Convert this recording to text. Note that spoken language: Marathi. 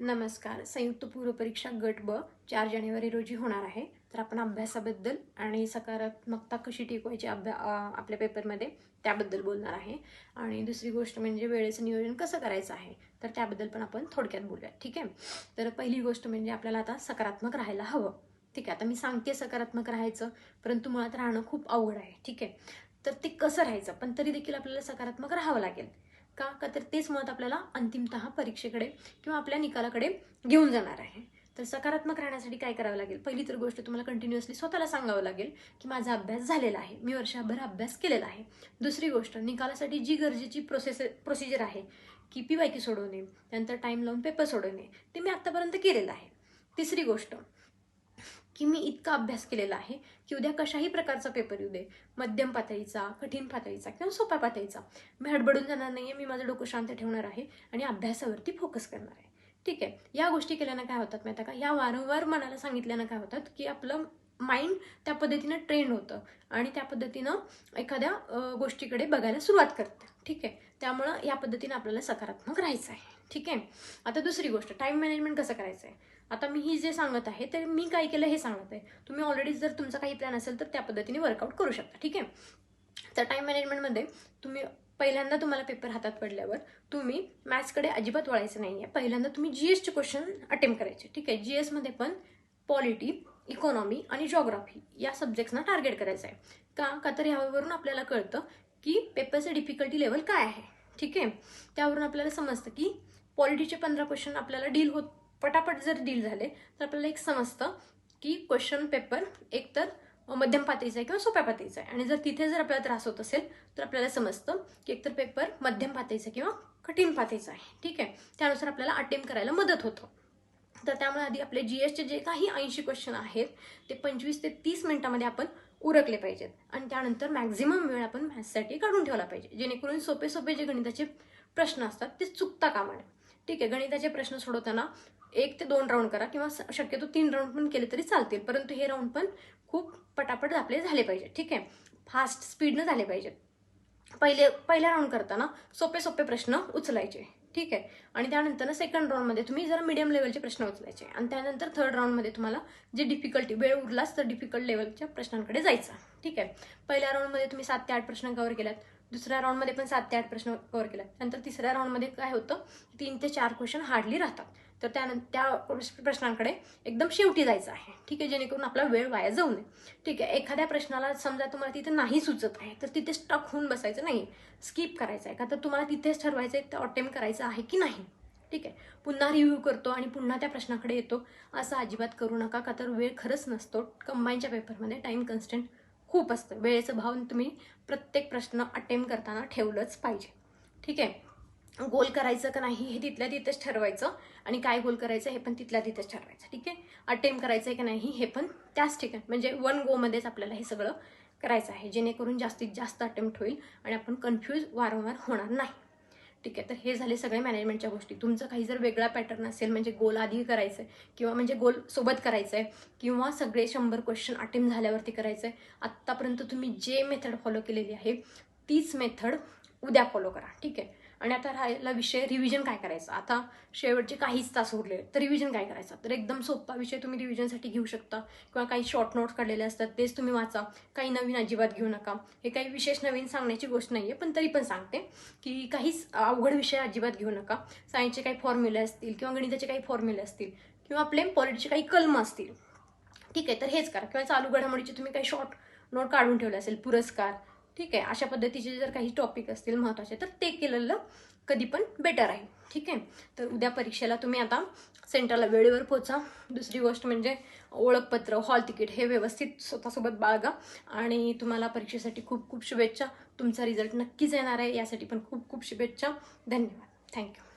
नमस्कार. संयुक्त पूर्वपरीक्षा गट ब चार जानेवारी रोजी होणार आहे. तर आपण अभ्यासाबद्दल आणि सकारात्मकता कशी टिकवायची अभ्या आपल्या पेपरमध्ये त्याबद्दल बोलणार आहे. आणि दुसरी गोष्ट म्हणजे वेळेचं नियोजन कसं करायचं आहे तर त्याबद्दल पण आपण थोडक्यात बोलूया ठीक आहे? तर पहिली गोष्ट म्हणजे आपल्याला आता सकारात्मक राहायला हवं. ठीक आहे? आता मी सांगते सकारात्मक राहायचं परंतु मुळात राहणं खूप अवघड आहे. ठीक आहे? तर ते कसं राहायचं? पण तरी देखील आपल्याला सकारात्मक राहावं लागेल. का? का तर तेच मत आपल्याला अंतिमतः परीक्षेकडे किंवा आपल्या निकालाकडे घेऊन जाणार आहे. तर सकारात्मक राहण्यासाठी काय करावं लागेल? पहिली तर गोष्ट तुम्हाला कंटिन्युअसली स्वतःला सांगावं लागेल की माझा अभ्यास झालेला आहे. मी वर्षभर अभ्यास केलेला आहे. दुसरी गोष्ट निकालासाठी जी गरजेची प्रोसेस प्रोसिजर आहे की पी वाय की सोडवणे त्यानंतर टाईम लावून पेपर सोडवणे ते मी आत्तापर्यंत केलेलं आहे. तिसरी गोष्ट की मी इतका अभ्यास केलेला आहे की उद्या कशाही प्रकारचा पेपर येऊ दे. मध्यम पातळीचा कठीण पातळीचा किंवा सोप्या पातळीचा. मी हडबडून जाणार नाही आहे मी माझं डोकं शांत ठेवणार आहे आणि अभ्यासावरती फोकस करणार आहे. ठीक आहे. या गोष्टी केल्यानं काय होतात माहिती का? या वारंवार मनाला सांगितल्यानं काय होतात की आपलं माइंड त्या पद्धतीनं ट्रेंड होतं आणि त्या पद्धतीनं एखाद्या गोष्टीकडे बघायला सुरुवात करते. ठीक आहे. त्यामुळं या पद्धतीनं आपल्याला सकारात्मक राहायचं आहे. ठीक आहे? आता दुसरी गोष्ट टाईम मॅनेजमेंट कसं करायचं आहे आता मी ही जे सांगत आहे तर मी काय केलं हे सांगत आहे. तुम्ही ऑलरेडी जर तुमचा काही प्लॅन असेल तर त्या पद्धतीने वर्कआउट करू शकता ठीक आहे? तर टाईम मॅनेजमेंटमध्ये तुम्ही पहिल्यांदा तुम्हाला पेपर हातात पडल्यावर तुम्ही मॅथ्सकडे अजिबात वळायचं नाही आहे पहिल्यांदा तुम्ही जी एसचे क्वेश्चन अटेम्प्ट करायचे ठीक आहे? जी एसमध्ये पण पॉलिटी इकॉनॉमी आणि जॉग्राफी या सब्जेक्ट्सना टार्गेट करायचं आहे. का? का तर ह्यावरून आपल्याला कळतं की पेपरचं डिफिकल्टी लेवल काय आहे ठीक आहे? त्यावरून आपल्याला समजतं की पॉलिटीचे पंधरा क्वेश्चन आपल्याला डील होत पटापट जर डील झाले तर आपल्याला एक समजतं की क्वेश्चन पेपर एकतर मध्यम पातळीचा आहे किंवा सोप्या पातळीचा आहे. आणि जर तिथे जर आपल्याला त्रास होत असेल तर आपल्याला समजतं की एकतर पेपर मध्यम पातळीचा किंवा कठीण पातळीचा आहे. ठीक आहे? त्यानुसार आपल्याला अटेम्प्ट करायला मदत होतं. तर त्यामुळे आधी आपले जी एसचे जे काही ऐंशी क्वेश्चन आहेत ते पंचवीस ते तीस मिनिटामध्ये आपण उरकले पाहिजेत. आणि त्यानंतर मॅक्झिमम वेळ आपण मॅथ्ससाठी काढून ठेवला पाहिजे. जेणेकरून सोपे सोपे जे गणिताचे प्रश्न असतात ते चुकता कामा नये. ठीक आहे गणिताचे प्रश्न सोडवताना एक ते दोन राऊंड करा किंवा स- शक्यतो तीन राऊंड पण केले तरी चालतील परंतु हे राऊंड पण खूप पटापट आपले झाले पाहिजे ठीक आहे? फास्ट स्पीडनं झाले पाहिजेत पहिले पहिल्या राऊंड करताना सोपे सोपे प्रश्न उचलायचे ठीक आहे? आणि त्यानंतर सेकंड राऊंडमध्ये तुम्ही जरा मिडियम लेवलचे प्रश्न उचलायचे आणि त्यानंतर थर्ड राऊंडमध्ये तुम्हाला जे डिफिकल्टी वेळ उरलाच तर डिफिकल्ट लेवलच्या प्रश्नांकडे जायचं ठीक आहे? पहिल्या राऊंडमध्ये तुम्ही सात ते आठ प्रश्न कव्हर केल्यात दुसऱ्या राऊंडमध्ये पण सात ते आठ प्रश्न कव्हर केला. नंतर तिसऱ्या राऊंडमध्ये काय होतं? तीन ते चार क्वेश्चन हार्डली राहतात. तर त्यानंतर त्या प्रश्नांकडे एकदम शेवटी जायचं आहे. ठीक आहे? जेणेकरून आपला वेळ वाया जाऊ नये. ठीक आहे? एखाद्या प्रश्नाला समजा तुम्हाला तिथे नाही सुचत आहे तर तिथे स्टक होऊन बसायचं नाही स्किप करायचं आहे. का तर तुम्हाला तिथेच ठरवायचं आहे तर अटेम्प्ट करायचं आहे की नाही? ठीक आहे? पुन्हा रिव्ह्यू करतो आणि पुन्हा त्या प्रश्नाकडे येतो. असं अजिबात करू नका. का तर वेळ खरंच नसतो. कंबाईनच्या पेपरमध्ये टाईम कन्स्टंट खूप असतं. वेळेचं भाव तुम्ही प्रत्येक प्रश्न अटेम्प करताना ठेवलंच पाहिजे. ठीक आहे? गोल करायचं का नाही हे तिथल्या तिथेच ठरवायचं आणि काय गोल करायचं हे पण तिथल्या तिथेच ठरवायचं. ठीक आहे? अटेम्प करायचं आहे का नाही हे पण त्याच ठिकाणी. म्हणजे वन गोमध्येच आपल्याला हे सगळं करायचं आहे. जेणेकरून जास्तीत जास्त अटेम्प्ट होईल आणि आपण कन्फ्यूज वारंवार होणार नाही. ठीक आहे तर हे झाले सगळे मॅनेजमेंटच्या गोष्टी. तुमचं काही जर वेगळा पॅटर्न असेल म्हणजे गोल आधी करायचं आहे किंवा म्हणजे गोल सोबत करायचं आहे किंवा सगळे शंभर क्वेश्चन अटेम्प्ट झाल्यावरती करायचं आहे आत्तापर्यंत तुम्ही जे मेथड फॉलो केलेली आहे तीच मेथड उद्या फॉलो करा. ठीक आहे? आणि आता राहिला विषय रिव्हिजन काय करायचं? आता शेवटचे काहीच तास उरले. तर रिव्हिजन काय करायचं? तर एकदम सोपा विषय तुम्ही रिव्हिजनसाठी घेऊ शकता. किंवा काही शॉर्ट नोट्स काढलेले असतात तेच तुम्ही वाचा. काही नवीन अजिबात घेऊ नका. हे काही विशेष नवीन सांगण्याची गोष्ट नाही आहे पण तरी पण सांगते की काहीच अवघड विषय अजिबात घेऊ नका. सायन्सचे काही फॉर्म्युले असतील किंवा गणिताचे काही फॉर्म्युले असतील किंवा आपले पॉलिटीचे काही कलम असतील. ठीक आहे तर हेच करा. किंवा चालू घडामोडीचे तुम्ही काही शॉर्ट नोट काढून ठेवले असेल पुरस्कार ठीक आहे अशा पद्धतीचे जर काही टॉपिक असतील महत्त्वाचे तर ते केलेलं कधी पण बेटर आहे. ठीक आहे? तर उद्या परीक्षेला तुम्ही आता सेंटरला वेळेवर पोचा दुसरी गोष्ट म्हणजे ओळखपत्र हॉल तिकीट हे व्यवस्थित स्वतःसोबत बाळगा. आणि तुम्हाला परीक्षेसाठी खूप खूप शुभेच्छा. तुमचा रिझल्ट नक्कीच येणार आहे. यासाठी पण खूप खूप शुभेच्छा. धन्यवाद. थँक्यू